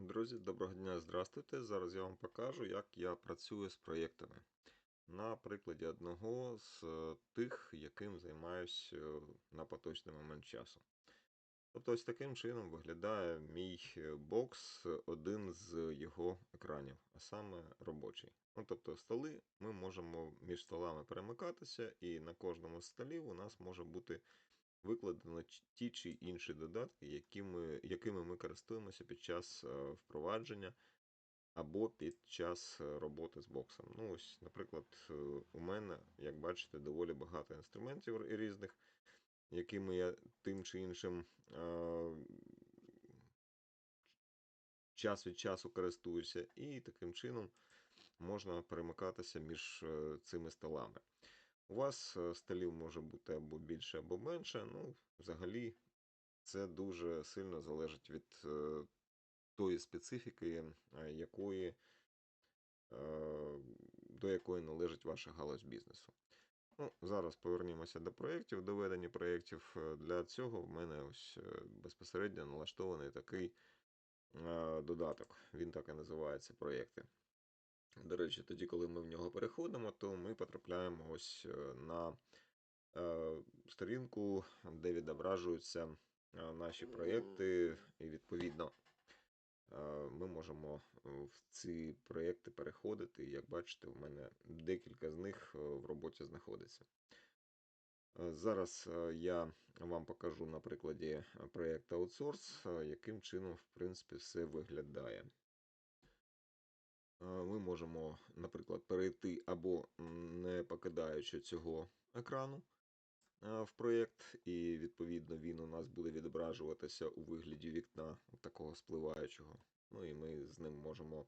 Друзі, доброго дня, здравствуйте. Зараз я вам покажу, як я працюю з проєктами. На прикладі одного з е, тих, яким займаюсь е, на поточний момент часу. Тобто, ось таким чином виглядає мій е, бокс, один з його екранів, а саме робочий. Ну, тобто, столи ми можемо між столами перемикатися, і на кожному з столів у нас може бути викладено ті чи інші додатки, якими, якими ми користуємося під час е, впровадження або під час е, роботи з боксом. Ну, ось, наприклад, е, у мене, як бачите, доволі багато інструментів різних, якими я тим чи іншим час від часу користуюся, і таким чином можна перемикатися між цими столами. У вас е, столів може бути або більше, або менше. Ну, взагалі, це дуже сильно залежить від е, тої специфіки, якої, е, до якої належить ваша галузь бізнесу. Ну, зараз повернімося до проєктів, до ведення проєктів. Для цього в мене ось безпосередньо налаштований такий додаток. Він так і називається проєкти. До речі, тоді, коли ми в нього переходимо, то ми потрапляємо ось е, на е, сторінку, де відображуються е, наші проєкти, і відповідно ми можемо в ці проєкти переходити. І, Як бачите, в мене декілька з них в роботі знаходиться. Зараз я вам покажу на прикладі проєкту Outsource, яким чином, в принципі, все виглядає. Е, Ми можемо, наприклад, перейти або не покидаючи цього екрану е, в проєкт, і відповідно він у нас буде відображуватися у вигляді вікна такого спливаючого. Ну і ми з ним можемо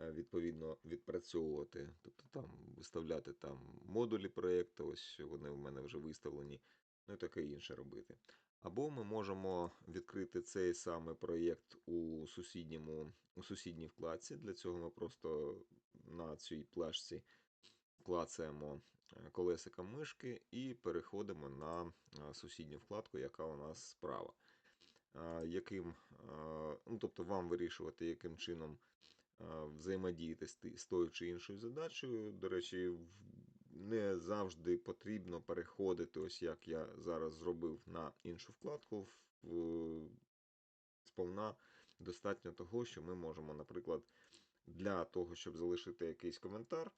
е, відповідно відпрацьовувати, тобто там виставляти там модулі проєкту, ось вони в мене вже виставлені, ну і таке інше робити. Або ми можемо відкрити цей самий проєкт у сусідньому у сусідній вкладці. Для цього ми просто на цій плашці клацаємо е, колесиком мишки і переходимо на е, сусідню вкладку, яка у нас справа. Е, Яким, ну, тобто вам вирішувати, яким чином взаємодіяти з тою чи іншою задачею. До речі, не завжди потрібно переходити, ось як я зараз зробив на іншу вкладку. Сповна достатньо того, що ми можемо, наприклад, для того, щоб залишити якийсь коментар,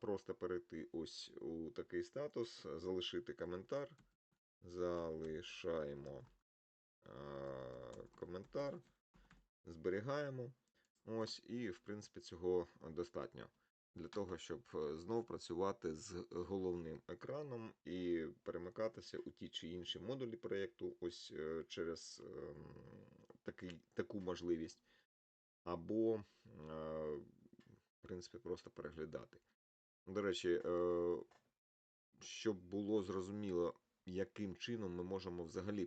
просто перейти ось у такий статус, залишити коментар. Залишаємо коментар, зберігаємо. Ось, і, в принципі, цього достатньо для того, щоб е, знов працювати з головним екраном і перемикатися у ті чи інші модулі проєкту, ось е, через ем, такий, таку можливість, або, е, в принципі, просто переглядати. До речі, е, щоб було зрозуміло, яким чином ми можемо взагалі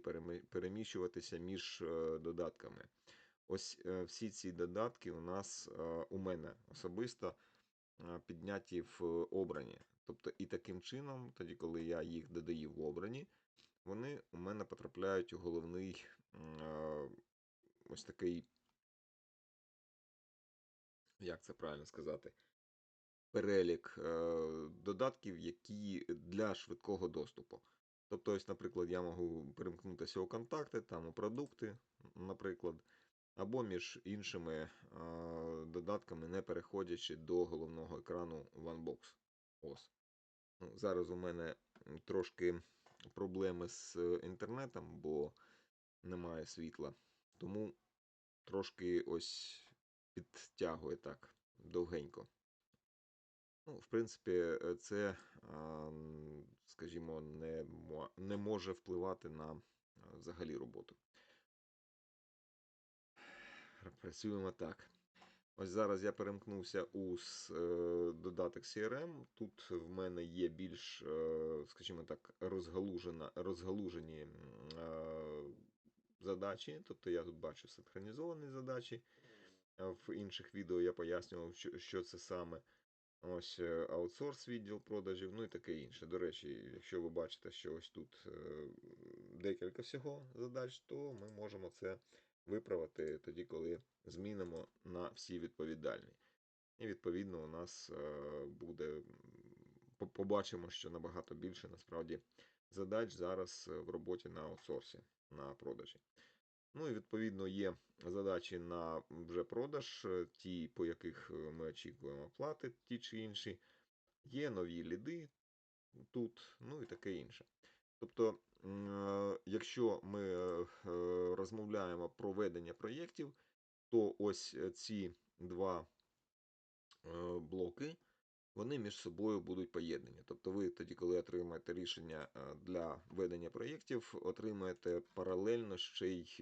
переміщуватися між е, додатками. Ось е, всі ці додатки у нас е, у мене особисто е, підняті в обрані. Тобто, і таким чином, тоді, коли я їх додаю в обрані, вони у мене потрапляють у головний е, ось такий, як це правильно сказати, перелік е, додатків, які для швидкого доступу. Тобто, ось, наприклад, я можу перемкнутися у контакти, там у продукти, наприклад, або між іншими додатками, не переходячи до головного екрану OneBox. Ось. Ну, зараз у мене трошки проблеми з е, інтернетом, бо немає світла. Тому трошки ось підтягує так довгенько. Ну, в принципі, е, це, скажімо, не, може впливати на взагалі роботу. Працюємо так. Ось зараз я перемкнувся у е, додаток CRM. Тут в мене є більш, е, скажімо так, розгалужена, розгалужені е, задачі. Тобто я тут бачу синхронізовані задачі. В інших відео я пояснював, що, це саме. Ось аутсорс відділ продажів, ну і таке інше. До речі, якщо ви бачите, що ось тут декілька всього задач, то ми можемо це виправити тоді, коли змінимо. на всі відповідальні. І відповідно у нас е, буде, побачимо, що набагато більше насправді задач зараз е, в роботі на аутсорсі, на продажі. Ну і відповідно є задачі на вже продаж, е, ті, по яких ми очікуємо оплати, ті чи інші. Є нові ліди тут, ну і таке інше. Тобто, е, якщо ми е, е, розмовляємо про ведення проєктів, то ось ці два блоки, вони між собою будуть поєднані. Тобто ви тоді, коли отримаєте рішення для ведення проєктів, отримаєте паралельно ще й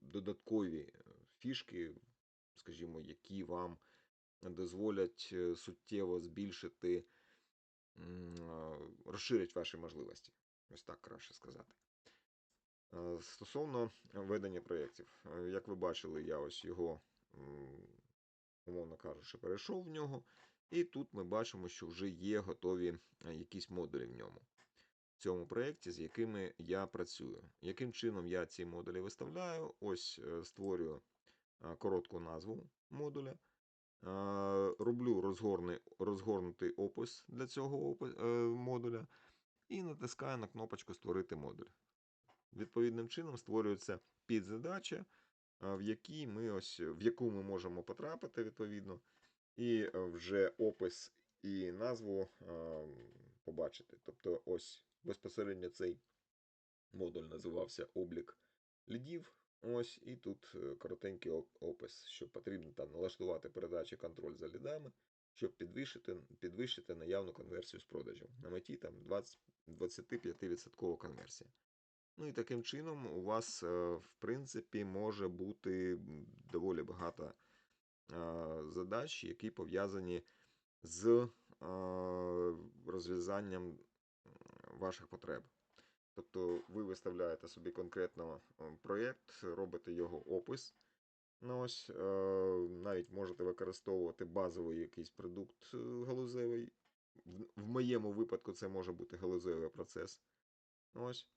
додаткові фішки, скажімо, які вам дозволять суттєво збільшити, розширять ваші можливості. Ось так краще сказати. Е, Стосовно ведення проєктів, Е, як ви бачили, я ось його, умовно кажучи, перейшов в нього. І тут ми бачимо, що вже є готові е, якісь модулі в ньому. В цьому проєкті, з якими я працюю. Яким чином я ці модулі виставляю? Ось створюю коротку назву модуля. Роблю розгорнутий опис для цього модуля і натискаю на кнопочку Створити модуль. Відповідним чином створюється підзадача, в якій ми ось, в яку ми можемо потрапити відповідно, і е, вже опис і назву а, побачити. Тобто, ось безпосередньо цей модуль називався облік лідів. Ось, і тут е, коротенький опис, що потрібно там налаштувати передачі контроль за лідами, щоб підвищити, підвищити наявну конверсію з продажів. На меті там 20, 25% конверсія. Ну і таким чином у вас, е, в принципі, може бути доволі багато задач, які пов'язані з е, розв'язанням ваших потреб. Тобто ви виставляєте собі конкретно проєкт, робите його опис. Ну, ось, е, навіть можете використовувати базовий якийсь продукт галузевий. В, моєму випадку це може бути галузевий процес. Ось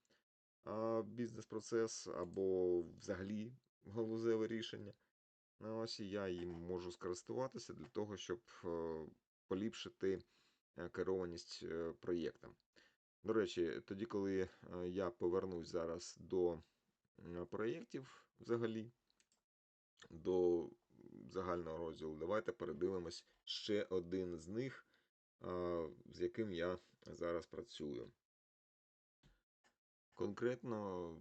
бізнес-процес або взагалі галузеве рішення. Ну, Ось і я їм можу скористуватися для того, щоб е, поліпшити е, керованість е, проєктом. До речі, тоді, коли я повернусь зараз до проєктів взагалі, до загального розділу, давайте передивимось ще один з них, з яким я зараз працюю. Конкретно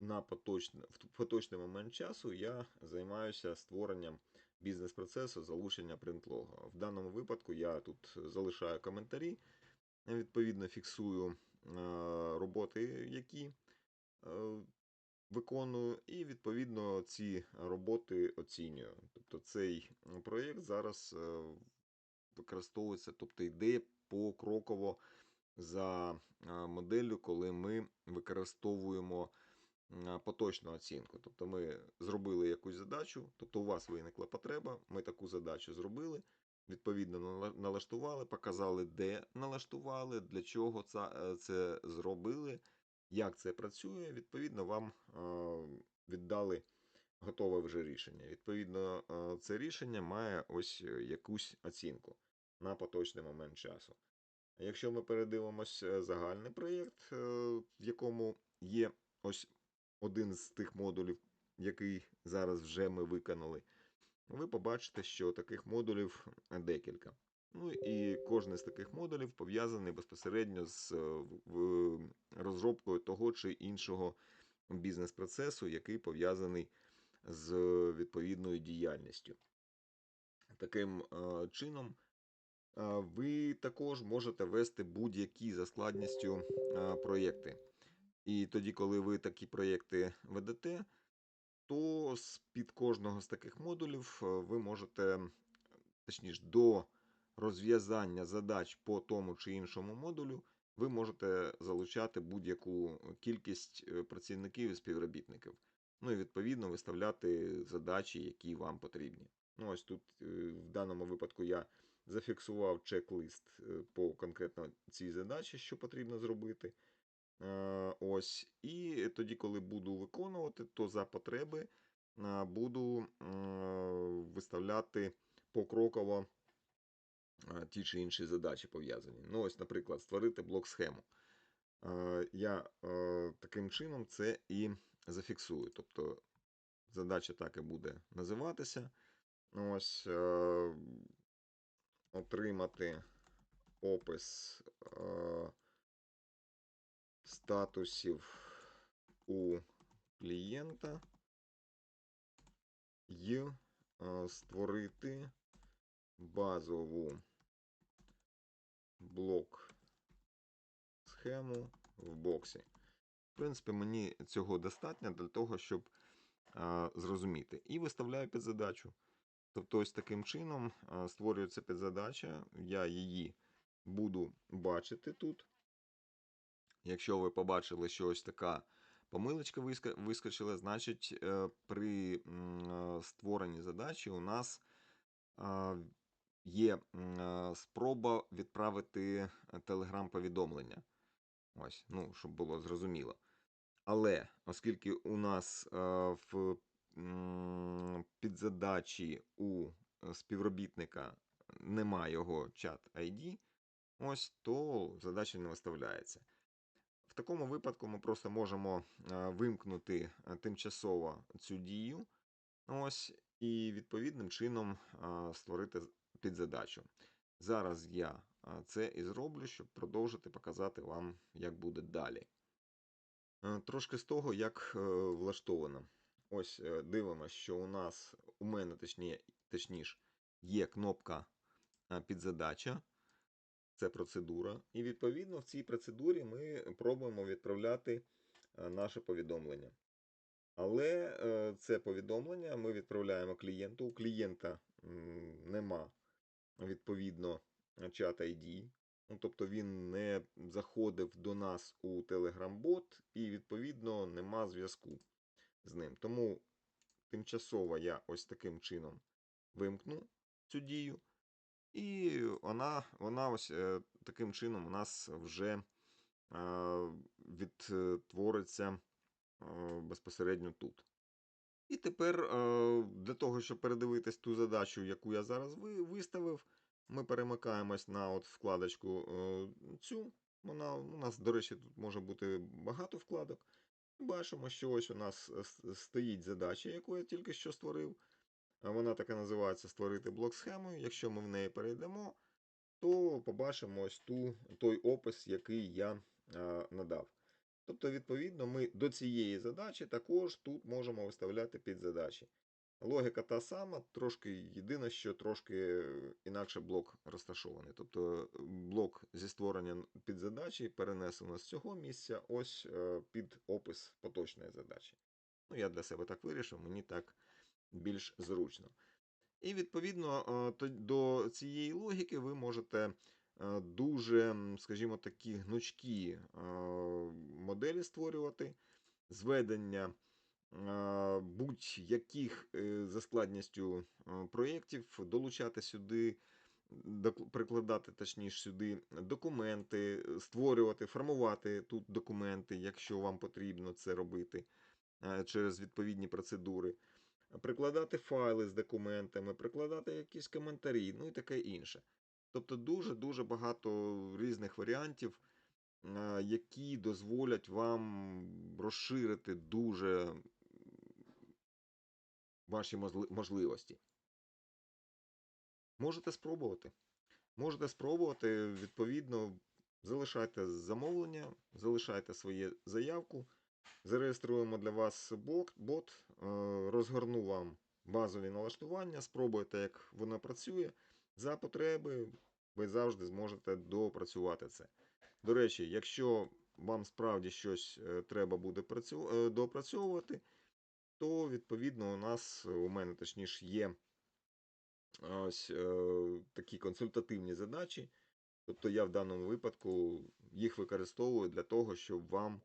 на поточне, в поточний момент часу я займаюся створенням бізнес-процесу залучення принтлого. В даному випадку я тут залишаю коментарі, відповідно фіксую роботи, які виконую, і відповідно ці роботи оцінюю. Тобто цей проєкт зараз е, використовується, тобто йде покроково за моделлю, коли ми використовуємо поточну оцінку. Тобто ми зробили якусь задачу, тобто у вас виникла потреба, ми таку задачу зробили, відповідно налаштували, показали, де налаштували, для чого це, це зробили, як це працює. Відповідно, вам віддали готове вже рішення. Відповідно, це рішення має ось е, якусь оцінку на поточний момент часу. Якщо ми передивимось е, загальний проєкт, е, в якому є ось один з тих модулів, який зараз вже ми виконали, ви побачите, що таких модулів декілька. Ну і кожен з таких модулів пов'язаний безпосередньо з е, розробкою того чи іншого бізнес-процесу, який пов'язаний з відповідною діяльністю. Таким е, чином, Ви також можете вести будь-які за складністю проєкти. І тоді, коли ви такі проєкти ведете, то з під кожного з таких модулів ви можете, точніше, до розв'язання задач по тому чи іншому модулю, ви можете залучати будь-яку кількість е, працівників і співробітників. Ну і відповідно виставляти задачі, які вам потрібні. Ну, ось тут е, в даному випадку я зафіксував чек-лист е, по конкретно цій задачі, що потрібно зробити. Е, Ось, і тоді, коли буду виконувати, то за потреби е, буду виставляти покроково ті чи інші задачі пов'язані. Ну, ось, наприклад, створити блок-схему. Я таким чином це і зафіксую. Тобто задача так і буде називатися. Ось отримати опис е, статусів у клієнта і е, створити базову блок схему в боксі. В принципі, мені цього достатньо для того, щоб а, зрозуміти. І виставляю під задачу. Тобто, ось таким чином створюється підзадача, я її буду бачити тут. Якщо ви побачили, що ось така помилочка вискочила, значить е, при е, створенні задачі у нас є е, спроба відправити телеграм-повідомлення. Ось, ну, щоб було зрозуміло. Але оскільки у нас е, в підзадачі у е, співробітника немає його чат ID, ось, то задача не виставляється. В такому випадку ми просто можемо е, вимкнути е, тимчасово цю дію, ось, і відповідним чином створити підзадачу. Зараз я це і зроблю, щоб продовжити показати вам, як буде далі. Трошки з того, як влаштовано. Ось е, дивимося, що у нас, у мене точні, точніше, є кнопка підзадача, це процедура. І відповідно в цій процедурі ми пробуємо відправляти е, наше повідомлення. Але е, це повідомлення ми відправляємо клієнту. У клієнта нема відповідно чат ID. Ну, тобто він не заходив до нас у Telegram-бот і, відповідно, нема зв'язку з ним. Тому тимчасово я ось таким чином вимкну цю дію. І вона, вона ось е, таким чином у нас вже е, відтвориться е, безпосередньо тут. І тепер для того, щоб передивитись ту задачу, яку я зараз ви- виставив, ми перемикаємось на от вкладочку цю. Вона у нас, до речі, тут може бути багато вкладок. Бачимо, що ось у нас е, стоїть задача, яку я тільки що створив. А Вона така називається Створити блок схемою. Якщо ми в неї перейдемо, то побачимо ось ту, той опис, який я е, надав. Тобто, відповідно, ми до цієї задачі також тут можемо виставляти підзадачі. Логіка та сама, трошки єдине, що трошки е, інакше блок розташований. Тобто е, блок зі створення підзадачі перенесено з цього місця ось е, під опис поточної задачі. Ну, я для себе так вирішив, мені так більш зручно. І відповідно до цієї логіки ви можете дуже, скажімо, такі гнучкі моделі створювати, зведення будь-яких е, за складністю проєктів, долучати сюди, прикладати точніше сюди документи, створювати, формувати тут документи, якщо вам потрібно це робити через відповідні процедури прикладати файли з документами, прикладати якісь коментарі, ну і таке інше. Тобто дуже-дуже багато різних варіантів, які дозволять вам розширити дуже ваші можливості. Можете спробувати. Можете спробувати, відповідно, залишайте замовлення, залишайте свою заявку. Зареєструємо для вас бот, е, розгорну вам базові налаштування, спробуйте, як воно працює. За потреби ви завжди зможете допрацювати це. До речі, якщо вам справді щось е, треба буде е, доопрацьовувати, то відповідно у нас, у мене точніше, є ось е, такі консультативні задачі. Тобто я в даному випадку їх використовую для того, щоб вам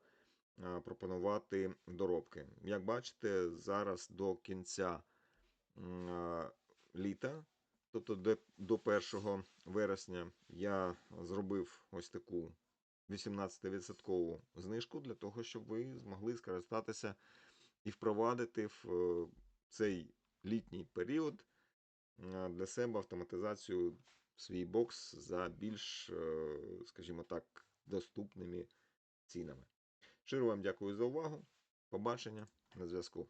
а, пропонувати доробки. Як бачите, зараз до кінця м, літа, тобто до, до 1 вересня, я зробив ось таку 18% знижку для того, щоб ви змогли скористатися і впровадити в е, цей літній період для себе автоматизацію в свій бокс за більш, е, скажімо так, доступними цінами. Щиро вам дякую за увагу. Побачення на зв'язку.